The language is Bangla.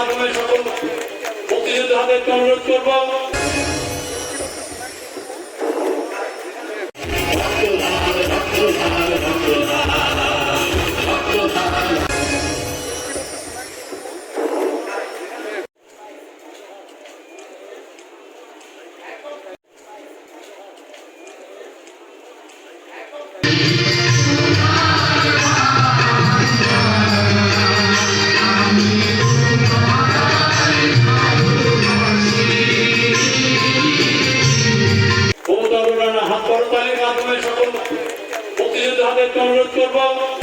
মাধ্যমে সকল মুক্তিযোদ্ধাদের অনুরোধ করব। মাধ্যমে সকল মুক্তিযোদ্ধাদের অনুরোধ করব।